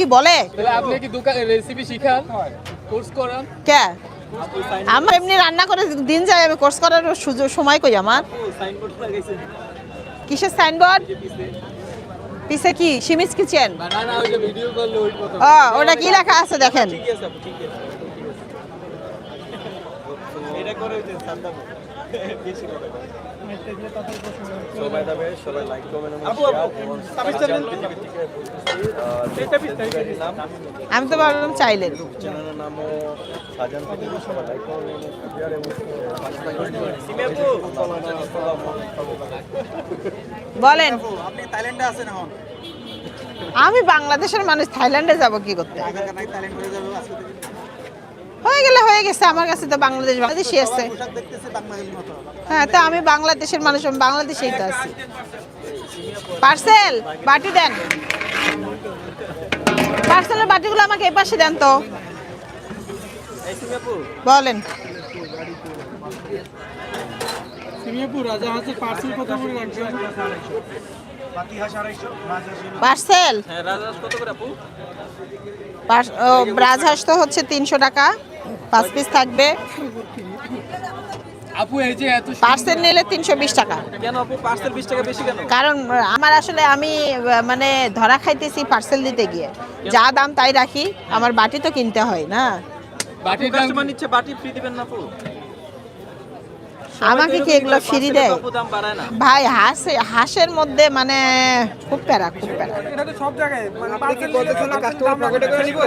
কি বলে? আপনি কি দোকান রেসিপি শিখান? কোর্স করান। কে? আমার এমনি রান্না করে দিন যায় আমি কোর্স করার সুযোগ সময় কই আমার? কিসের সাইনবোর্ড পিছে কি? সিমিস কিচেন না না ওই যে ভিডিও করলে ওই কথা ও ওটা কি লেখা আছে দেখেন? সবাই যাবে সবাই লাইক কমেন্ট এবং শেয়ার এবং নাম আমি তো ভাবলাম চাইলেন। চ্যানেলের নামও সাজান পৃথিবী সবাই লাইক কমেন্ট শেয়ার এবং বলেন। আপনি থাইল্যান্ডে আছেন এখন? আমি বাংলাদেশের মানুষ থাইল্যান্ডে যাব কি করতে? হয়ে গেলে হয়ে গেছে আমার কাছে তো বাংলাদেশ বাংলাদেশই আছে। হ্যাঁ তো আমি বাংলাদেশের মানুষ আমি বাংলাদেশেই তো আছি। পার্সেল বাটি দেন। পার্সেলের বাটিগুলো আমাকে এই পাশে দেন তো। বলেন। পার্সেল কত করে রাখবেন? পার্সেল? হ্যাঁ রাজহাঁস তো হচ্ছে তিনশো টাকা। পাঁচ পিস থাকবে। আপু এই যে এত পার্সেল নিলে তিনশো বিশ টাকা। কেন আপু? পার্সেল বিশ টাকা বেশি কেন? কারণ আমার আসলে আমি মানে ধরা খাইতেছি পার্সেল দিতে গিয়ে। যা দাম তাই রাখি। আমার বাটি তো কিনতে হয় না। বাটির কাস্টমার নিচ্ছে বাটি ফ্রি দিবেন না আপু। আমাকে কি এগুলো ফ্রি দেয়? আপু দাম বাড়ায় না। ভাই হাঁস হাঁসের মধ্যে মানে খুব প্যারা খুব প্যারা। এটা তো সব জায়গায়। মানে কাস্টমার পকেটে করে নিব?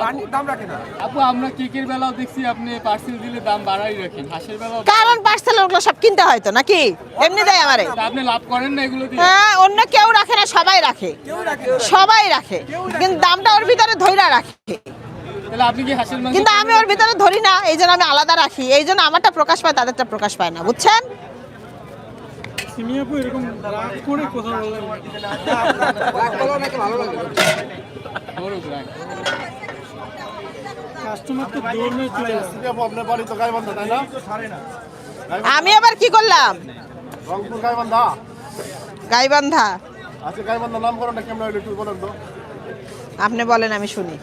পানির দাম রাখে না। আপু আমরা কেকের বেলাও দেখছি আপনি পার্সেল দিলে দাম বাড়াই রাখেন। হাঁসের বেলাও কারণ পার্সেল ওগুলো সব কিনতে হয় তো নাকি? এমনি দেয় আমারে। আপনি লাভ করেন না এগুলো দিয়ে? হ্যাঁ অন্য কেউ রাখে না সবাই রাখে। সবাই রাখে। কিন্তু দামটা ওর ভিতরে ধইরা রাখে। তাহলে আপনি কি হাঁসের মাংস কিন্তু আমি ওর ভিতরে ধরি না এই জন্য আমি আলাদা রাখি। এই জন্য আমারটা প্রকাশ পায় তাদেরটা প্রকাশ পায় না বুঝছেন? সিমিয়াপু এরকম রাগ করে কথা বললেন বড় গ্রাহক। তাই না আমি আবার কি করলাম? রংপুর গাইবান্ধা। গাইবান্ধা নাম করো না কেমন একটু বলেন তো আপনি বলেন, আমি শুনি।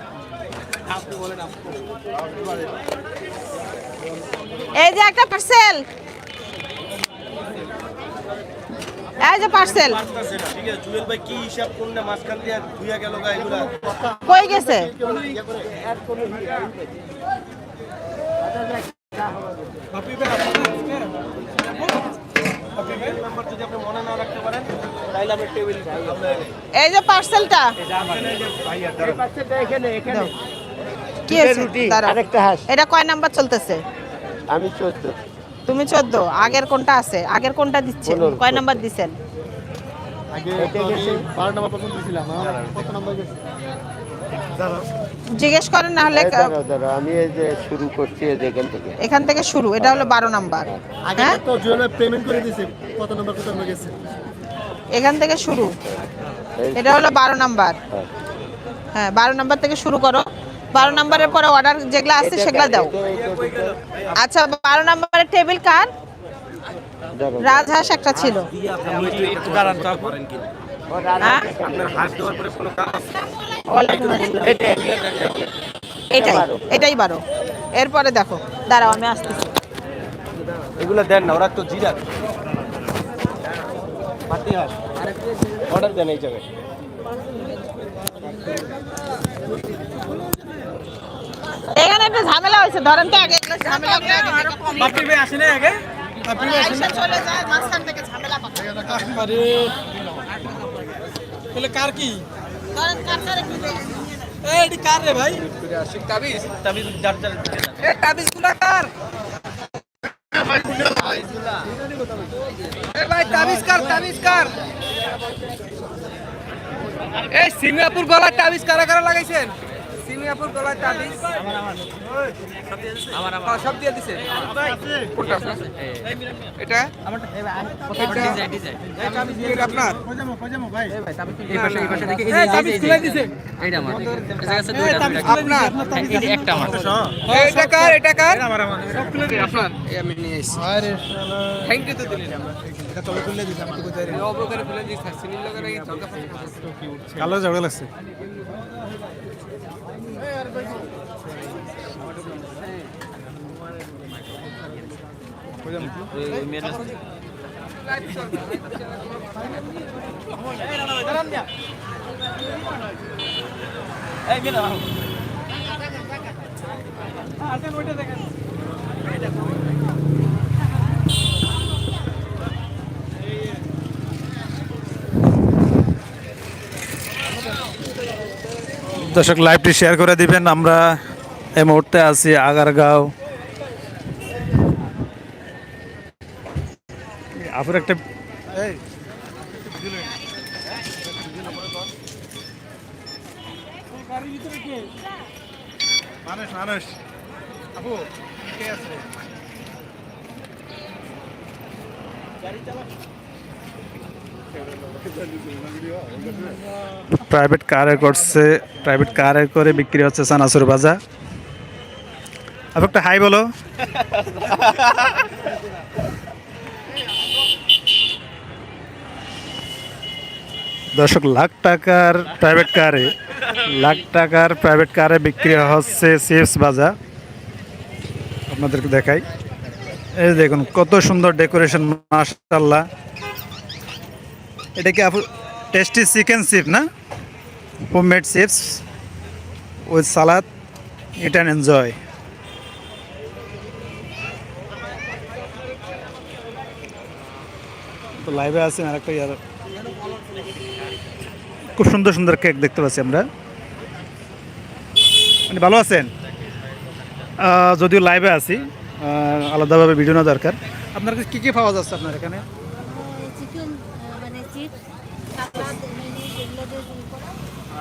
এই যে একটা পার্সেল এই যে পার্সেল ঠিক আছে জুয়েল ভাই কি হিসাব কোনটা মাঝখান দিয়ে ধুইয়া গেল গা এগুলা কই গেছে? এই যে পার্সেলটা কি আছে? এটা কয় নাম্বার চলতেছে? আমি চোদ্দ। তুমি চোদ্দ আগের কোনটা আছে? আগের কোনটা দিচ্ছে কয় নাম্বার দিচ্ছেন গেছে? জিজ্ঞেস করেন না হলে আমি এই যে শুরু করছি এখান থেকে। এখান থেকে শুরু এটা হলো বারো নাম্বার। আগে হ্যাঁ? তো পেমেন্ট করে দিয়েছে কত নম্বর কত নম্বর গেছে? এখান থেকে শুরু। এটা হলো বারো নাম্বার। হ্যাঁ। হ্যাঁ বারো নাম্বার থেকে শুরু করো। বারো নাম্বারের পরে অর্ডার যেগুলো আছে সেগুলো দাও। আচ্ছা বারো নাম্বারের টেবিল কার। রাজহাঁস একটা ছিল। হ্যাঁ? এটাই এটাই বারো। এরপরে দেখো। দাঁড়াও আমি আসতেছি। এগুলা দেন না ওরা তো জিরা হাঁস অর্ডার দেন এই জায়গায়। এখানে একটা ঝামেলা হয়েছে ধরেন তো আগে ঝামেলা আগে বাপি ভাই আসেনি আগে? বাপি ভাই আসেনি? চলে যায় মাঝখান থেকে ঝামেলা পাকায়। আরে। তাহলে কার কি? ধরেন কার কার একটু এই এটি কার রে ভাই? তাবিজ তাবিজ যার যার এ তাবিজগুলা কার ভাই তাবিজ কার তাবিজ কার? এই সিঙ্গাপুর গলায় তাবিজ কারা কারা লাগাইছেন? সিঙ্গাপুর গলায় তাবিজ। আমার আমার। সব দিয়ে দিছে। কোনটা এটা? এটা? আপনার? থ্যাংক ইউ তো দিলেন এটা চলো খুললে এই চলকা কালো ঝগড়া লাগছে দর্শক লাইভটি শেয়ার করে দিবেন। আমরা এই মুহূর্তে আছি আগারগাঁও। আপুর একটা আছে? প্রাইভেট কারে করছে প্রাইভেট কারে করে বিক্রি হচ্ছে সানাসুর বাজা আপু একটা হাই বলো। দর্শক, লাখ টাকার প্রাইভেট কারে লাখ টাকার প্রাইভেট কারে বিক্রি হচ্ছে সিএফস বাজা আপনাদেরকে দেখাই। এই দেখুন, কত সুন্দর ডেকোরেশন মাশাল্লাহ এটা কি টেস্টি চিকেন চিপ না? Homemade chips with salad eat and enjoy তো লাইভে আছি আরেকটা ইয়ার। খুব সুন্দর সুন্দর কেক দেখতে পাচ্ছি আমরা। মানে ভালো আছেন? যদিও লাইভে আছি আলাদাভাবে ভিডিও না দরকার। আপনার কাছে কী কী পাওয়া যাচ্ছে আপনার এখানে চিকেন মানে চিপস সালাদ মিনি এগুলো দিয়ে শুরু করা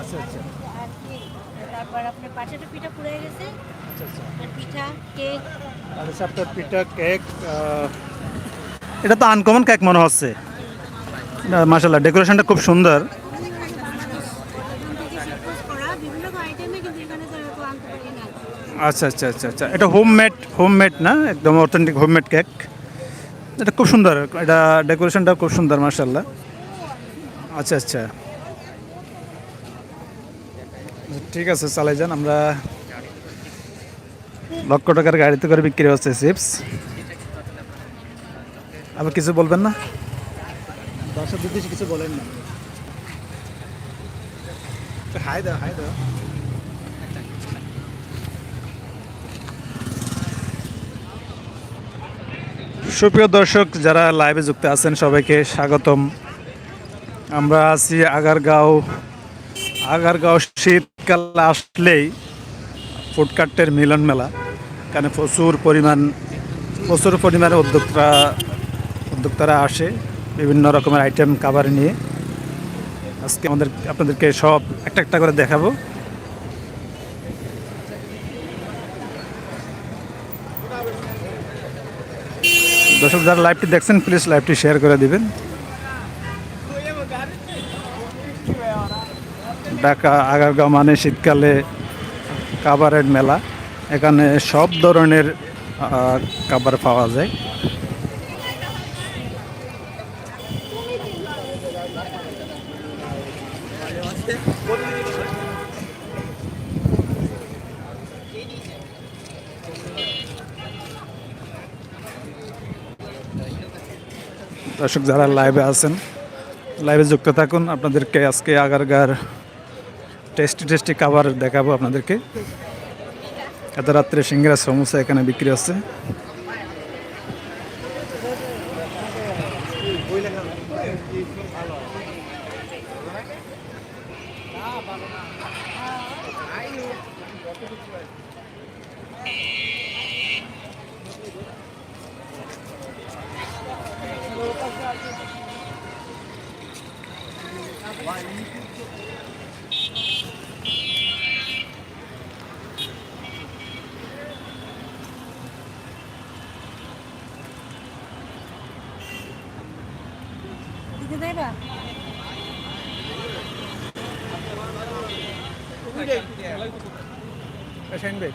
আচ্ছা আচ্ছা। আর তারপর আপনার পাটাটা পিঠা পুড়ে গেছে। আচ্ছা আচ্ছা। পিঠা কেক। আর আপনার পিঠা কেক এটা তো আনকমন কেক মনে হচ্ছে। মাসাল্লাহ ডেকোরেশনটা খুব সুন্দর। আচ্ছা আচ্ছা আচ্ছা আচ্ছা। এটা হোমমেড হোমমেড না? একদম অথেন্টিক হোমমেড কেক এটা খুব সুন্দর। এটা ডেকোরেশনটা খুব সুন্দর মাসাল্লাহ আচ্ছা আচ্ছা। ঠিক আছে চালাই যান আমরা লক্ষ টাকার গাড়িতে করে বিক্রি হচ্ছে চিপস। আবার কিছু বলবেন না? দর্শক দিদি কিছু বলেন না। হাই দাও হাই দাও। সুপ্রিয় দর্শক যারা লাইভে যুক্ত আছেন সবাইকে স্বাগতম। আমরা আছি আগারগাঁও আগারগাঁও শীতকাল আসলেই ফুডকার্টের মিলন মেলা। এখানে প্রচুর পরিমাণ, প্রচুর পরিমাণে উদ্যোক্তা, উদ্যোক্তারা আসে, বিভিন্ন রকমের আইটেম খাবার নিয়ে। আজকে আমাদের, আপনাদেরকে সব একটা একটা করে দেখাবো। দর্শক, যারা লাইভটি দেখছেন প্লিজ লাইভটি শেয়ার করে দিবেন। ঢাকা, আগারগাঁও মানে শীতকালে কাবারের মেলা। এখানে সব ধরনের খাবার পাওয়া যায়। দর্শক, যারা লাইভে আছেন লাইভে যুক্ত থাকুন। আপনাদেরকে আজকে আগারগার টেস্টি টেস্টি খাবার দেখাবো আপনাদেরকে। এত রাত্রে সিঙ্গারা সমোসা এখানে বিক্রি হচ্ছে। দিতে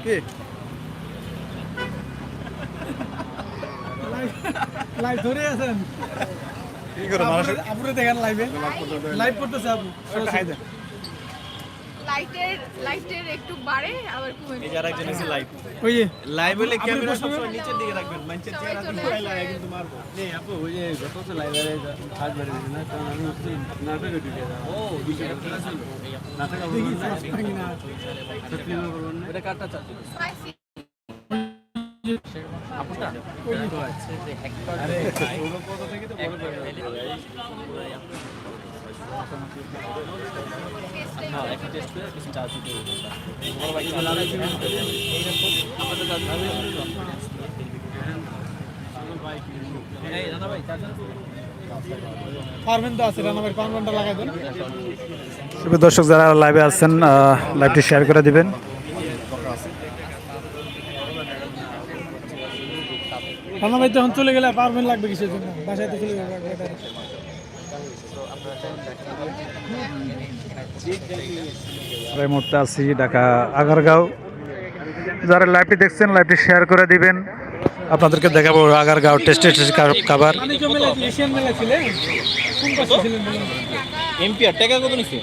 কি লাইভ ধরে আছেন। কি করে মানুষ আপুরে দেখেন লাইভে লাইভ করতেছে আপু দেন। লাইটের লাইটের একটু বাড়ে আবার কমে এই যারা একজন এসে লাইভ ওই যে লাইভ হলে ক্যামেরা সবসময় নিচের দিকে রাখবেন। মানুষের চেহারা পুরাই আসে। লাগায় কিন্তু মারবো। নেই আপু ওই যে যত তো লাইব্রেরি কাজ বেড়ে গেছে না? কারণ আমি হচ্ছে নাটকে ঢুকে ও বিষয়টা কি আছে। নাটক এটা কাটটা চাচ্ছি স্পাইসি আরে ষোলো পদ থেকে তো বড় করে? দেন। শুভ দর্শক যারা লাইভে আছেন লাইভটি শেয়ার করে দিবেন। রান্নাবাড়ি তখন চলে গেলে পারবেন লাগবে কিসের জন্য? বাসায় তো চলে যাবে এই মুহূর্তে আছি ঢাকা আগারগাঁও। যারা লাইভটি দেখছেন লাইভটি শেয়ার করে দিবেন। আপনাদেরকে দেখাবো আগারগাঁও টেস্টি টেস্টি খাবার পাশে ছিলেন বলুন এমপি আর টাকা কত নিছে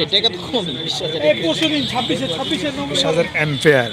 এই টাকা তো কম বিশ্বাস এই পরশু দিন ছাব্বিশে ছাব্বিশে নভেম্বর হাজার এম্পেয়ার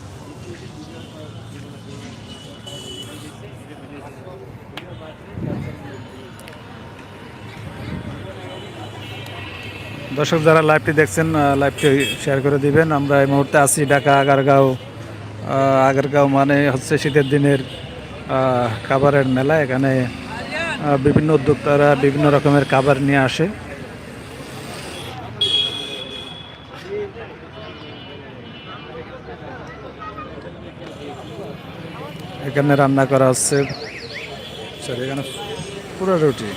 দর্শক, যারা লাইভটি দেখছেন লাইভটি শেয়ার করে দিবেন। আমরা এই মুহূর্তে আছি ঢাকা আগারগাঁও আগারগাঁও মানে হচ্ছে শীতের দিনের খাবারের মেলা। এখানে বিভিন্ন উদ্যোক্তারা বিভিন্ন রকমের খাবার নিয়ে আসে। এখানে রান্না করা হচ্ছে সরি এখানে পুরো রুটি।